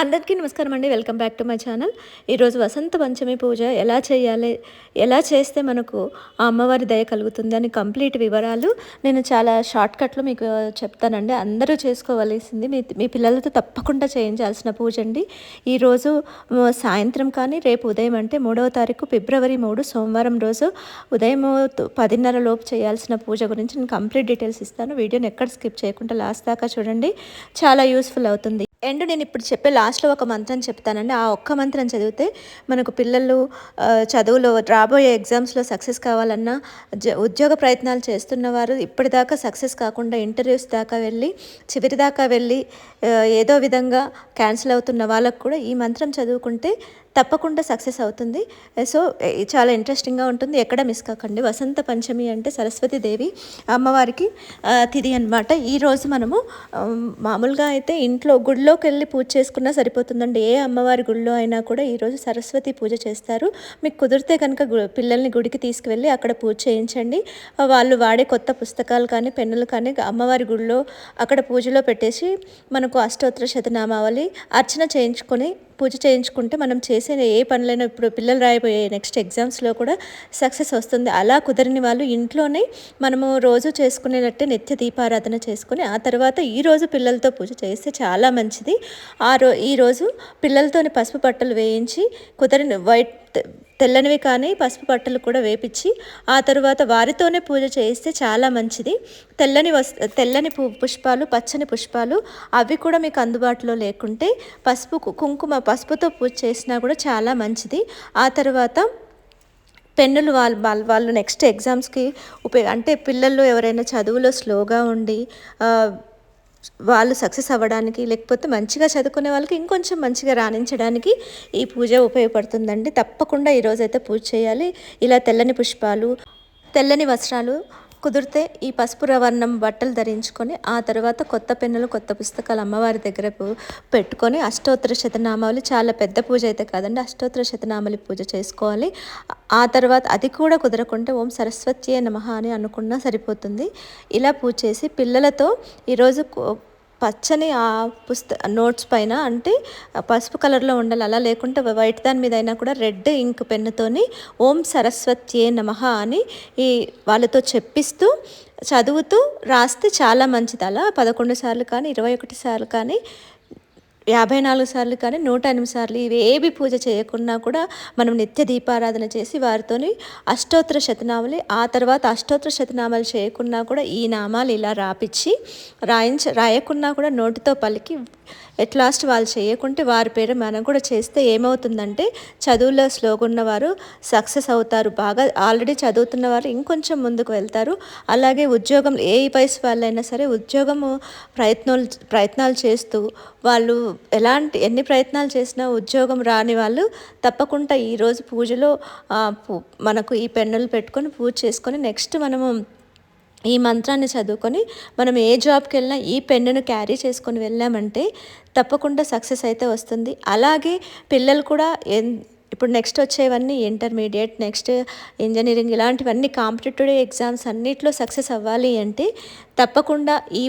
అందరికీ నమస్కారం అండి. Welcome back to my channel. ఈరోజు వసంత పంచమి పూజ ఎలా చేయాలి ఎలా చేస్తే మనకు ఆ అమ్మవారి దయ కలుగుతుంది అని కంప్లీట్ వివరాలు నేను చాలా షార్ట్కట్లు మీకు చెప్తానండి. అందరూ చేసుకోవలసింది మీ మీ పిల్లలతో తప్పకుండా చేయించాల్సిన పూజ అండి. ఈరోజు సాయంత్రం కానీ రేపు ఉదయం అంటే మూడవ తారీఖు ఫిబ్రవరి మూడు సోమవారం రోజు ఉదయం పదిన్నర లోపు చేయాల్సిన పూజ గురించి నేను కంప్లీట్ డీటెయిల్స్ ఇస్తాను. వీడియోని ఎక్కడ స్కిప్ చేయకుండా లాస్ట్ దాకా చూడండి. చాలా యూస్ఫుల్ అవుతుంది. అండ్ నేను ఇప్పుడు చెప్పే లాస్ట్లో ఒక మంత్రం చెప్తానండి. ఆ ఒక్క మంత్రం చదివితే మనకు పిల్లలు చదువులో రాబోయే ఎగ్జామ్స్లో సక్సెస్ కావాలన్నా ఉద్యోగ ప్రయత్నాలు చేస్తున్న వారు ఇప్పటిదాకా సక్సెస్ కాకుండా ఇంటర్వ్యూస్ దాకా వెళ్ళి చివరి దాకా వెళ్ళి ఏదో విధంగా క్యాన్సిల్ అవుతున్న వాళ్ళకు కూడా ఈ మంత్రం చదువుకుంటే తప్పకుండా సక్సెస్ అవుతుంది. Uh, సో uh, చాలా ఇంట్రెస్టింగ్గా ఉంటుంది. ఎక్కడ మిస్ కాకండి. వసంత పంచమి అంటే సరస్వతి దేవి అమ్మవారికి తిది తిథి అనమాట ఈరోజు మనము um, మామూలుగా అయితే ఇంట్లో గుడిలోకి వెళ్ళి పూజ చేసుకున్నా సరిపోతుందండి. ఏ అమ్మవారి గుడిలో అయినా కూడా ఈరోజు సరస్వతి పూజ చేస్తారు. మీకు కుదిరితే కనుక పిల్లల్ని గుడికి తీసుకువెళ్ళి అక్కడ పూజ చేయించండి. వాళ్ళు వాడే కొత్త పుస్తకాలు కానీ పెన్నులు కానీ అమ్మవారి గుడిలో అక్కడ పూజలో పెట్టేసి మనకు అష్టోత్తర శతనామావళి అర్చన చేయించుకొని పూజ చేయించుకుంటే మనం చేసి ఏ పనులైనా ఇప్పుడు పిల్లలు రాయబోయే నెక్స్ట్ ఎగ్జామ్స్లో కూడా సక్సెస్ వస్తుంది. అలా కుదరని వాళ్ళు ఇంట్లోనే మనము రోజు చేసుకునేటట్టే నిత్య దీపారాధన చేసుకుని ఆ తర్వాత ఈ రోజు పిల్లలతో పూజ చేస్తే చాలా మంచిది. ఆ రో ఈరోజు పిల్లలతోని పసుపు బట్టలు వేయించి కుదరని వైట్ తెల్లనివి కానీ పసుపు బట్టలు కూడా వేపించి ఆ తర్వాత వారితోనే పూజ చేయిస్తే చాలా మంచిది. తెల్లని వస్ తెల్లని పు పుష్పాలు పచ్చని పుష్పాలు అవి కూడా మీకు అందుబాటులో లేకుంటే పసుపు కుంకుమ పసుపుతో పూజ చేసినా కూడా చాలా మంచిది. ఆ తర్వాత పెన్నులు వాళ్ళు వాళ్ళు వాళ్ళు నెక్స్ట్ ఎగ్జామ్స్కి ఉపయోగ అంటే పిల్లలు ఎవరైనా చదువులో స్లోగా ఉండి వాళ్ళు సక్సెస్ అవ్వడానికి లేకపోతే మంచిగా చదువుకునే వాళ్ళకి ఇంకొంచెం మంచిగా రాణించడానికి ఈ పూజ ఉపయోగపడుతుందండి. తప్పకుండా ఈరోజైతే పూజ చేయాలి. ఇలా తెల్లని పుష్పాలు తెల్లని వస్త్రాలు కుదిరితే ఈ పసుపు రవర్ణం బట్టలు ధరించుకొని ఆ తర్వాత కొత్త పెన్నులు కొత్త పుస్తకాలు అమ్మవారి దగ్గర పెట్టుకొని అష్టోత్తర శతనామాలు చాలా పెద్ద పూజ అయితే కాదండి. అష్టోత్తర శతనామావళి పూజ చేసుకోవాలి. ఆ తర్వాత అది కూడా కుదరకుంటే ఓం సరస్వతి నమః అని అనుకున్నా సరిపోతుంది. ఇలా పూజ చేసి పిల్లలతో ఈరోజు పచ్చని ఆ పుస్త నోట్స్ పైన అంటే పసుపు కలర్లో ఉండాలి. అలా లేకుంటే వైట్ దాని మీద అయినా కూడా రెడ్ ఇంక్ పెన్నుతోని ఓం సరస్వత్యే నమః అని ఈ వాళ్ళతో చెప్పిస్తూ చదువుతూ రాస్తే చాలా మంచిది. అలా పదకొండు సార్లు కానీ ఇరవై ఒకటి సార్లు కానీ యాభై నాలుగు సార్లు కానీ నూట ఎనిమిది సార్లు ఇవి ఏవి పూజ చేయకున్నా కూడా మనం నిత్య దీపారాధన చేసి వారితోని అష్టోత్తర శతనామాలు ఆ తర్వాత అష్టోత్తర శతనామాలు చేయకున్నా కూడా ఈ నామాలు ఇలా రాపిచ్చి రాయించ రాయకున్నా కూడా నోటితో పలికి ఎట్ లాస్ట్ వాళ్ళు చేయకుంటే వారి పేరు మనం కూడా చేస్తే ఏమవుతుందంటే చదువులో స్లోగా ఉన్నవారు సక్సెస్ అవుతారు. బాగా ఆల్రెడీ చదువుతున్న వారు ఇంకొంచెం ముందుకు వెళ్తారు. అలాగే ఉద్యోగం ఏ వయసు వాళ్ళైనా సరే ఉద్యోగము ప్రయత్నాలు ప్రయత్నాలు చేస్తూ వాళ్ళు ఎలాంటి ఎన్ని ప్రయత్నాలు చేసినా ఉద్యోగం రాని వాళ్ళు తప్పకుండా ఈరోజు పూజలో మనకు ఈ పెన్నులు పెట్టుకొని పూజ చేసుకొని నెక్స్ట్ మనము ఈ మంత్రాన్ని చదువుకొని మనం ఏ జాబ్కి వెళ్ళినా ఈ పెన్నును క్యారీ చేసుకొని వెళ్ళామంటే తప్పకుండా సక్సెస్ అయితే వస్తుంది. అలాగే పిల్లలు కూడా ఎన్ ఇప్పుడు నెక్స్ట్ వచ్చేవన్నీ ఇంటర్మీడియట్ నెక్స్ట్ ఇంజనీరింగ్ ఇలాంటివన్నీ కాంపిటేటివ్ ఎగ్జామ్స్ అన్నిట్లో సక్సెస్ అవ్వాలి అంటే తప్పకుండా ఈ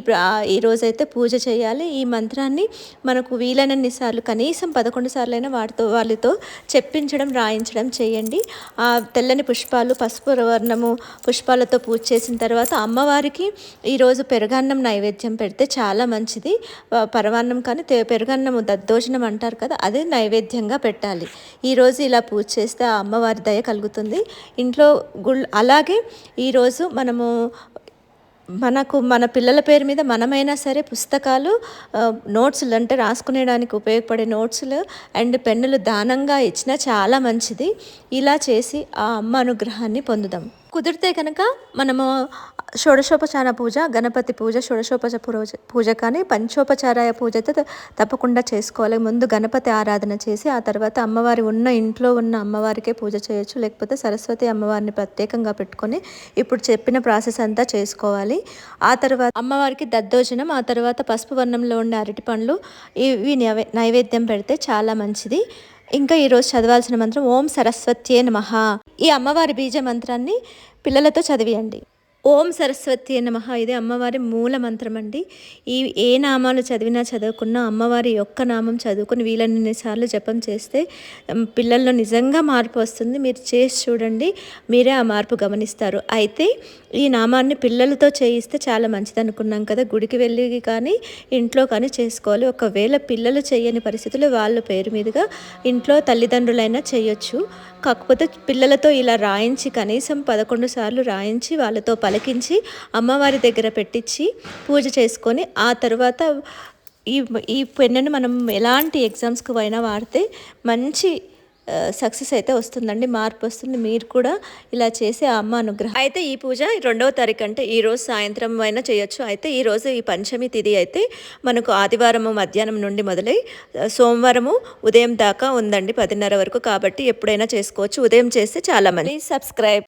ఈరోజైతే పూజ చేయాలి. ఈ మంత్రాన్ని మనకు వీలైనన్ని సార్లు కనీసం పదకొండు సార్లు అయినా వాటితో వాళ్ళతో చెప్పించడం రాయించడం చేయండి. ఆ తెల్లని పుష్పాలు పసుపు వర్ణము పుష్పాలతో పూజ చేసిన తర్వాత అమ్మవారికి ఈరోజు పెరుగన్నం నైవేద్యం పెడితే చాలా మంచిది. పరవాన్నం కానీ పెరుగన్నము దద్దోజనం అంటారు కదా అదే నైవేద్యంగా పెట్టాలి. ఈరోజు రోజు ఇలా పూజ చేస్తే ఆ అమ్మవారి దయ కలుగుతుంది. ఇంట్లో గుళ్ అలాగే ఈరోజు మనము మనకు మన పిల్లల పేరు మీద మనమైనా సరే పుస్తకాలు నోట్స్లు అంటే రాసుకునేడానికి ఉపయోగపడే నోట్స్లు అండ్ పెన్నులు దానంగా ఇచ్చినా చాలా మంచిది. ఇలా చేసి ఆ అమ్మ అనుగ్రహాన్ని పొందుదాం. కుదిరితే కనుక మనము షోడశోపచార పూజ గణపతి పూజ షోడశోపచ పూజ పూజ కానీ పంచోపచారాయ పూజ అయితే తప్పకుండా చేసుకోవాలి. ముందు గణపతి ఆరాధన చేసి ఆ తర్వాత అమ్మవారి ఉన్న ఇంట్లో ఉన్న అమ్మవారికే పూజ చేయొచ్చు. లేకపోతే సరస్వతి అమ్మవారిని ప్రత్యేకంగా పెట్టుకొని ఇప్పుడు చెప్పిన ప్రాసెస్ అంతా చేసుకోవాలి. ఆ తర్వాత అమ్మవారికి దద్దోజనం ఆ తర్వాత పసుపు వర్ణంలో ఉండే అరటి పండ్లు ఇవి నైవే- నైవేద్యం పెడితే చాలా మంచిది. ఇంకా ఈరోజు చదవాల్సిన మంత్రం ఓం సరస్వత్యే నమ. ఈ అమ్మవారి బీజ మంత్రాన్ని పిల్లలతో చదివియండి. ఓం సరస్వతి నమ. ఇది అమ్మవారి మూల మంత్రం అండి. ఈ ఏ నామాలు చదివినా చదవకున్నా అమ్మవారి యొక్క నామం చదువుకుని వీలన్ని సార్లు జపం చేస్తే పిల్లల్లో నిజంగా మార్పు వస్తుంది. మీరు చేసి చూడండి మీరే ఆ మార్పు గమనిస్తారు. అయితే ఈ నామాన్ని పిల్లలతో చేయిస్తే చాలా మంచిది అనుకున్నాం కదా. గుడికి వెళ్ళి కానీ ఇంట్లో కానీ చేసుకోవాలి. ఒకవేళ పిల్లలు చేయని పరిస్థితుల్లో వాళ్ళ పేరు మీదుగా ఇంట్లో తల్లిదండ్రులైనా చేయొచ్చు. కాకపోతే పిల్లలతో ఇలా రాయించి కనీసం పదకొండు సార్లు రాయించి వాళ్ళతో పలి పలికించి అమ్మవారి దగ్గర పెట్టించి పూజ చేసుకొని ఆ తర్వాత ఈ ఈ పెన్నును మనం ఎలాంటి ఎగ్జామ్స్కి అయినా వాడితే మంచి సక్సెస్ అయితే వస్తుందండి మార్పు వస్తుంది. మీరు కూడా ఇలా చేసే అమ్మ అనుగ్రహం. అయితే ఈ పూజ రెండవ తారీఖు అంటే ఈ రోజు సాయంత్రం అయినా చేయొచ్చు. అయితే ఈ రోజు ఈ పంచమి తిథి అయితే మనకు ఆదివారము మధ్యాహ్నం నుండి మొదలై సోమవారము ఉదయం దాకా ఉందండి పదిన్నర వరకు. కాబట్టి ఎప్పుడైనా చేసుకోవచ్చు. ఉదయం చేస్తే చాలా మంది సబ్స్క్రైబ్